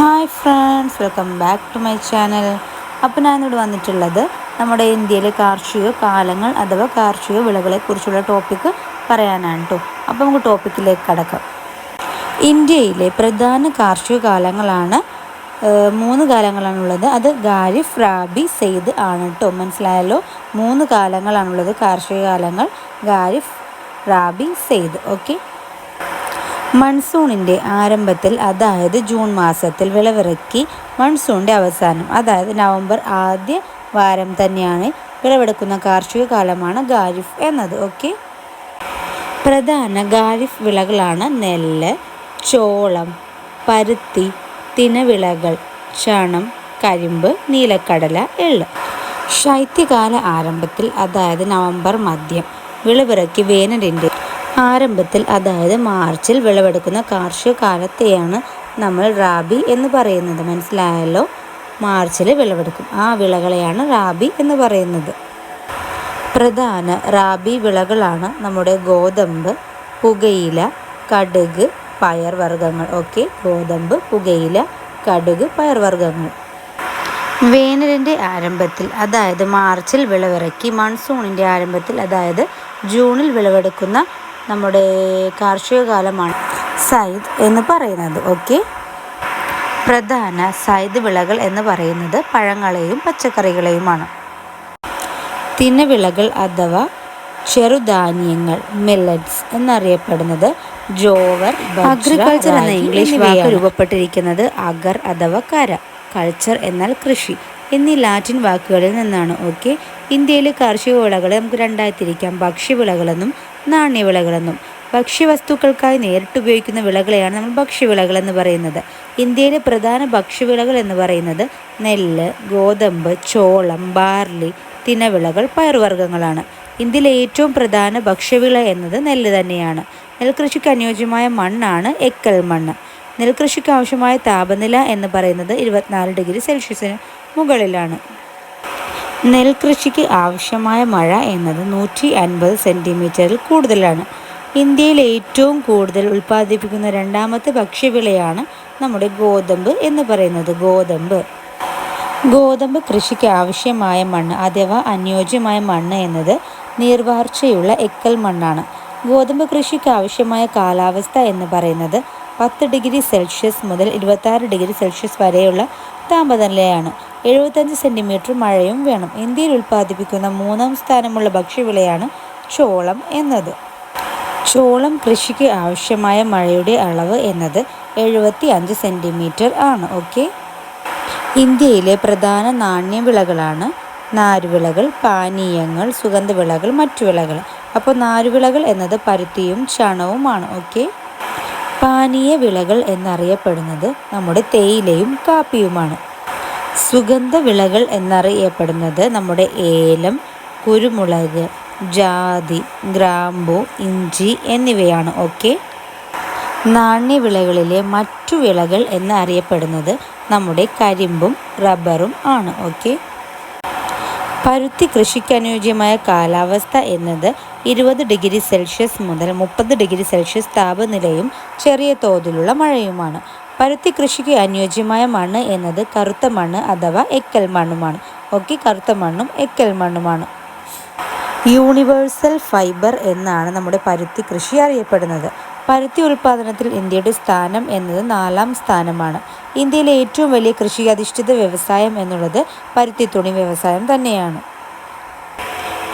Hi friends welcome back to my channel. അപ്പോൾ ഞാനിവിടെ വന്നിട്ടുള്ളത് നമ്മുടെ ഇന്ത്യയിലെ കാർഷിക കാലങ്ങൾ അഥവാ കാർഷിക വിളകളെക്കുറിച്ചുള്ള ടോപ്പിക്ക് പറയാനാണ് കേട്ടോ അപ്പോൾ നമുക്ക് ടോപ്പിക്കിലേക്ക് കടക്കാം. ഇന്ത്യയിലെ പ്രധാന കാർഷിക കാലങ്ങളാണ് മൂന്ന് കാലങ്ങളാണുള്ളത്. അത് ഖാരിഫ് റാബി സെയ്ദ് ആണ് കേട്ടോ മനസ്സിലായല്ലോ? മൂന്ന് കാലങ്ങളാണുള്ളത് കാർഷിക കാലങ്ങൾ ഖാരിഫ് റാബി സെയ്ദ്. ഓക്കെ? മൺസൂണിന്റെ ആരംഭത്തിൽ അതായത് ജൂൺ മാസത്തിൽ വിളവിറക്കി മൺസൂണിന്റെ അവസാനം അതായത് നവംബർ ആദ്യ വാരം തന്നെയാണ് വിളവെടുക്കുന്ന കാർഷിക കാലമാണ് ഖാരിഫ് എന്നത്. ഓക്കെ? പ്രധാന ഖാരിഫ് വിളകളാണ് നെല്ല് ചോളം പരുത്തി തിനവിളകൾ ചണം കരിമ്പ് നീലക്കടല എള്ള്. ശൈത്യകാല ആരംഭത്തിൽ അതായത് നവംബർ മധ്യം വിളവിറക്കി വേനലിന്റെ ആരംഭത്തിൽ അതായത് മാർച്ചിൽ വിളവെടുക്കുന്ന കാർഷിക കാലത്തെയാണ് നമ്മൾ റാബി എന്ന് പറയുന്നത്. മനസ്സിലായല്ലോ? മാർച്ചിൽ വിളവെടുക്കും. ആ വിളകളെയാണ് റാബി എന്ന് പറയുന്നത്. പ്രധാന റാബി വിളകളാണ് നമ്മുടെ ഗോതമ്പ് പുകയില കടുക് പയർവർഗങ്ങൾ. ഓക്കെ ഗോതമ്പ് പുകയില കടുക് പയർവർഗങ്ങൾ. വേനലിന്റെ ആരംഭത്തിൽ അതായത് മാർച്ചിൽ വിളവിറക്കി മൺസൂണിന്റെ ആരംഭത്തിൽ അതായത് ജൂണിൽ വിളവെടുക്കുന്ന നമ്മുടെ കാർഷിക കാലമാണ് സൈദ് എന്ന് പറയുന്നത് ഓക്കെ പ്രധാന സൈദ് വിളകൾ എന്ന് പറയുന്നത് പഴങ്ങളെയും പച്ചക്കറികളെയുമാണ്. തിനവിളകൾ അഥവാ ചെറുധാന്യങ്ങൾ മില്ലറ്റ്സ് എന്നറിയപ്പെടുന്നത് ജോവർ അഗ്രികൾച്ചർ എന്ന ഇംഗ്ലീഷ് വാക്ക് രൂപപ്പെട്ടിരിക്കുന്നത് അഗർ അഥവാ കര കൾച്ചർ എന്നാൽ കൃഷി എന്നീ ലാറ്റിൻ വാക്കുകളിൽ നിന്നാണ് ഓക്കെ ഇന്ത്യയിലെ കാർഷിക വിളകളെ നമുക്ക് രണ്ടായി തിരിക്കാം. ഭക്ഷ്യവിളകളെന്നും നാണ്യവിളകളെന്നും ഭക്ഷ്യവസ്തുക്കൾക്കായി നേരിട്ട് ഉപയോഗിക്കുന്ന വിളകളെയാണ് നമ്മൾ ഭക്ഷ്യവിളകൾ എന്ന് പറയുന്നത്. ഇന്ത്യയിലെ പ്രധാന ഭക്ഷ്യവിളകൾ എന്ന് പറയുന്നത് നെല്ല് ഗോതമ്പ് ചോളം ബാർലി തിനവിളകൾ പയർവർഗങ്ങളാണ് ഇന്ത്യയിലെ ഏറ്റവും പ്രധാന ഭക്ഷ്യവിള എന്നത് നെല്ല് തന്നെയാണ്. നെൽകൃഷിക്ക് അനുയോജ്യമായ മണ്ണാണ് എക്കൽ മണ്ണ്. നെൽകൃഷിക്ക് ആവശ്യമായ താപനില എന്ന് പറയുന്നത് ഇരുപത്തിനാല് ഡിഗ്രി സെൽഷ്യസിന് മുകളിലാണ്. നെൽകൃഷിക്ക് ആവശ്യമായ മഴ എന്നത് നൂറ്റി അൻപത് സെന്റിമീറ്ററിൽ കൂടുതലാണ്. ഇന്ത്യയിൽ ഏറ്റവും കൂടുതൽ ഉൽപ്പാദിപ്പിക്കുന്ന രണ്ടാമത്തെ ഭക്ഷ്യവിളയാണ് നമ്മുടെ ഗോതമ്പ് എന്ന് പറയുന്നത് ഗോതമ്പ്. ഗോതമ്പ് കൃഷിക്ക് ആവശ്യമായ മണ്ണ് അഥവാ അനുയോജ്യമായ മണ്ണ് എന്നത് നീർവാർച്ചയുള്ള എക്കൽ മണ്ണാണ്. ഗോതമ്പ് കൃഷിക്ക് ആവശ്യമായ കാലാവസ്ഥ എന്ന് പറയുന്നത് പത്ത് ഡിഗ്രി സെൽഷ്യസ് മുതൽ ഇരുപത്താറ് ഡിഗ്രി സെൽഷ്യസ് വരെയുള്ള താപനിലയാണ്. എഴുപത്തഞ്ച് സെന്റിമീറ്റർ മഴയും വേണം. ഇന്ത്യയിൽ ഉൽപ്പാദിപ്പിക്കുന്ന മൂന്നാം സ്ഥാനമുള്ള ഭക്ഷ്യവിളയാണ് ചോളം എന്നത്. ചോളം കൃഷിക്ക് ആവശ്യമായ മഴയുടെ അളവ് എന്നത് എഴുപത്തി അഞ്ച് സെന്റിമീറ്റർ ആണ്. ഓക്കെ? ഇന്ത്യയിലെ പ്രധാന നാണ്യവിളകളാണ് നാരുവിളകൾ പാനീയങ്ങൾ സുഗന്ധവിളകൾ മറ്റു വിളകൾ അപ്പോൾ നാരുവിളകൾ എന്നത് പരുത്തിയും ചണവുമാണ്. ഓക്കെ? പാനീയ വിളകൾ എന്നറിയപ്പെടുന്നത് നമ്മുടെ തേയിലയും കാപ്പിയുമാണ്. സുഗന്ധ വിളകൾ എന്നറിയപ്പെടുന്നത് നമ്മുടെ ഏലം കുരുമുളക് ജാതി ഗ്രാമ്പു ഇഞ്ചി എന്നിവയാണ്. ഓക്കെ? നാണ്യവിളകളിലെ മറ്റു വിളകൾ എന്നറിയപ്പെടുന്നത് നമ്മുടെ കരിമ്പും റബ്ബറും ആണ്. ഓക്കെ? പരുത്തി കൃഷിക്കനുയോജ്യമായ കാലാവസ്ഥ എന്നത് ഇരുപത് ഡിഗ്രി സെൽഷ്യസ് മുതൽ മുപ്പത് ഡിഗ്രി സെൽഷ്യസ് താപനിലയും ചെറിയ തോതിലുള്ള മഴയുമാണ്. പരുത്തി കൃഷിക്ക് അനുയോജ്യമായ മണ്ണ് എന്നത് കറുത്ത മണ്ണ് അഥവാ എക്കൽ മണ്ണുമാണ്. ഓക്കെ കറുത്ത മണ്ണും എക്കൽ മണ്ണുമാണ്. യൂണിവേഴ്സൽ ഫൈബർ എന്നാണ് നമ്മുടെ പരുത്തി കൃഷി അറിയപ്പെടുന്നത്. പരുത്തി ഉൽപ്പാദനത്തിൽ ഇന്ത്യയുടെ സ്ഥാനം എന്നത് നാലാം സ്ഥാനമാണ്. ഇന്ത്യയിലെ ഏറ്റവും വലിയ കൃഷി അധിഷ്ഠിത വ്യവസായം എന്നുള്ളത് പരുത്തി തുണി വ്യവസായം തന്നെയാണ്.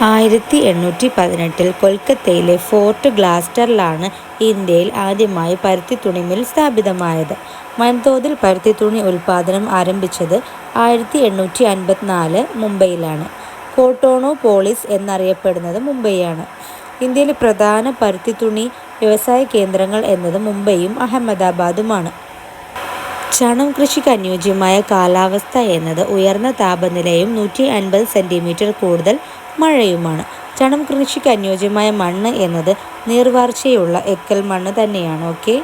ആയിരത്തി എണ്ണൂറ്റി പതിനെട്ടിൽ കൊൽക്കത്തയിലെ ഫോർട്ട് ഗ്ലാസ്റ്ററിലാണ് ഇന്ത്യയിൽ ആദ്യമായി പരുത്തി തുണി മിൽ സ്ഥാപിതമായത്. വൻതോതിൽ പരുത്തി തുണി ഉൽപ്പാദനം ആരംഭിച്ചത് ആയിരത്തി എണ്ണൂറ്റി അൻപത്തിനാല് മുംബൈയിലാണ്. കോട്ടോണോ പോളിസ് എന്നറിയപ്പെടുന്നത് മുംബൈയാണ്. ഇന്ത്യയിലെ പ്രധാന പരുത്തി തുണി വ്യവസായ കേന്ദ്രങ്ങൾ എന്നത് മുംബൈയും അഹമ്മദാബാദുമാണ്. ചണം കൃഷിക്ക് അനുയോജ്യമായ കാലാവസ്ഥ എന്നത് ഉയർന്ന താപനിലയും നൂറ്റി അൻപത് സെന്റിമീറ്റർ കൂടുതൽ മഴയുമാണ്. ചണം കൃഷിക്ക് അനുയോജ്യമായ മണ്ണ് എന്നത് നീർവാർച്ചയുള്ള എക്കൽ മണ്ണ് തന്നെയാണ് ഓക്കെ?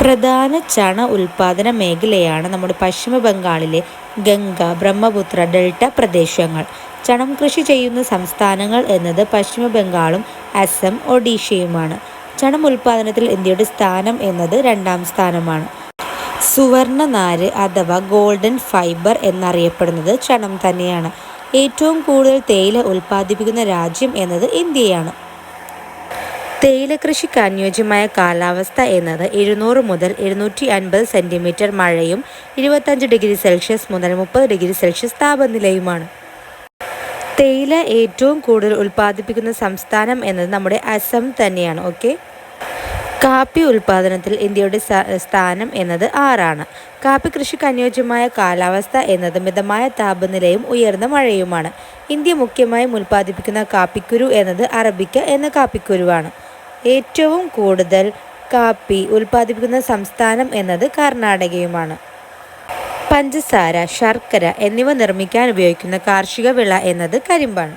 പ്രധാന ചണ ഉൽപാദന മേഖലയാണ് നമ്മുടെ പശ്ചിമ ബംഗാളിലെ ഗംഗ ബ്രഹ്മപുത്ര ഡെൽറ്റ പ്രദേശങ്ങൾ. ചണം കൃഷി ചെയ്യുന്ന സംസ്ഥാനങ്ങൾ എന്നത് പശ്ചിമ ബംഗാളും അസം ഒഡീഷയുമാണ്. ചണം ഉൽപാദനത്തിൽ ഇന്ത്യയുടെ സ്ഥാനം എന്നത് രണ്ടാം സ്ഥാനമാണ്. സുവർണ നാര് അഥവാ ഗോൾഡൻ ഫൈബർ എന്നറിയപ്പെടുന്നത് ചണം തന്നെയാണ്. ഏറ്റവും കൂടുതൽ തേയില ഉൽപ്പാദിപ്പിക്കുന്ന രാജ്യം എന്നത് ഇന്ത്യയാണ്. തേയില കൃഷിക്ക് അനുയോജ്യമായ കാലാവസ്ഥ എന്നത് എഴുന്നൂറ് മുതൽ എഴുന്നൂറ്റി അൻപത് സെന്റിമീറ്റർ മഴയും ഇരുപത്തഞ്ച് ഡിഗ്രി സെൽഷ്യസ് മുതൽ മുപ്പത് ഡിഗ്രി സെൽഷ്യസ് താപനിലയുമാണ്. തേയില ഏറ്റവും കൂടുതൽ ഉൽപ്പാദിപ്പിക്കുന്ന സംസ്ഥാനം എന്നത് നമ്മുടെ അസം തന്നെയാണ് ഓക്കെ? കാപ്പി ഉൽപാദനത്തിൽ ഇന്ത്യയുടെ സ്ഥാനം എന്നത് ആറാണ്. കാപ്പി കൃഷിക്ക് അനുയോജ്യമായ കാലാവസ്ഥ എന്നത് മിതമായ താപനിലയും ഉയർന്ന മഴയുമാണ്. ഇന്ത്യ മുഖ്യമായും ഉൽപ്പാദിപ്പിക്കുന്ന കാപ്പിക്കുരു എന്നത് അറബിക്ക എന്ന കാപ്പിക്കുരുവാണ്. ഏറ്റവും കൂടുതൽ കാപ്പി ഉൽപ്പാദിപ്പിക്കുന്ന സംസ്ഥാനം എന്നത് കർണാടകയുമാണ്. പഞ്ചസാര ശർക്കര എന്നിവ നിർമ്മിക്കാൻ ഉപയോഗിക്കുന്ന കാർഷിക വിള എന്നത് കരിമ്പാണ്.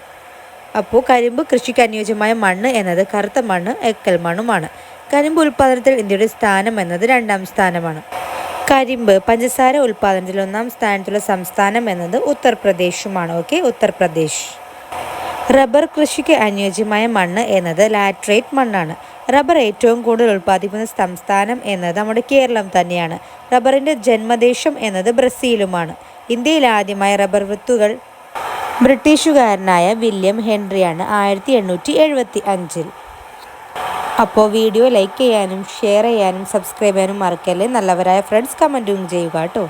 അപ്പോൾ കരിമ്പ് കൃഷിക്ക് അനുയോജ്യമായ മണ്ണ് എന്നത് കറുത്ത മണ്ണ് എക്കൽ മണ്ണുമാണ്. കരിമ്പ് ഉൽപ്പാദനത്തിൽ ഇന്ത്യയുടെ സ്ഥാനം എന്നത് രണ്ടാം സ്ഥാനമാണ്. കരിമ്പ് പഞ്ചസാര ഉൽപ്പാദനത്തിൽ ഒന്നാം സ്ഥാനത്തുള്ള സംസ്ഥാനം എന്നത് ഉത്തർപ്രദേശുമാണ്. ഓക്കെ ഉത്തർപ്രദേശ്. റബ്ബർ കൃഷിക്ക് അനുയോജ്യമായ മണ്ണ് എന്നത് ലാറ്ററേറ്റ് മണ്ണാണ്. റബ്ബർ ഏറ്റവും കൂടുതൽ ഉൽപ്പാദിപ്പിക്കുന്ന സംസ്ഥാനം എന്നത് നമ്മുടെ കേരളം തന്നെയാണ്. റബ്ബറിന്റെ ജന്മദേശം എന്നത് ബ്രസീലുമാണ്. ഇന്ത്യയിൽ ആദ്യമായ റബ്ബർ വിത്തുകൾ ബ്രിട്ടീഷുകാരനായ വില്യം ഹെൻറിയാണ് ആയിരത്തി എണ്ണൂറ്റി എഴുപത്തി അഞ്ചിൽ അപ്പോൾ വീഡിയോ ലൈക്ക് ചെയ്യാനും ഷെയർ ചെയ്യാനും സബ്സ്ക്രൈബ് ചെയ്യാനും മറക്കല്ലേ. നല്ലവരായ ഫ്രണ്ട്സ് കമന്റും ചെയ്യുക കേട്ടോ.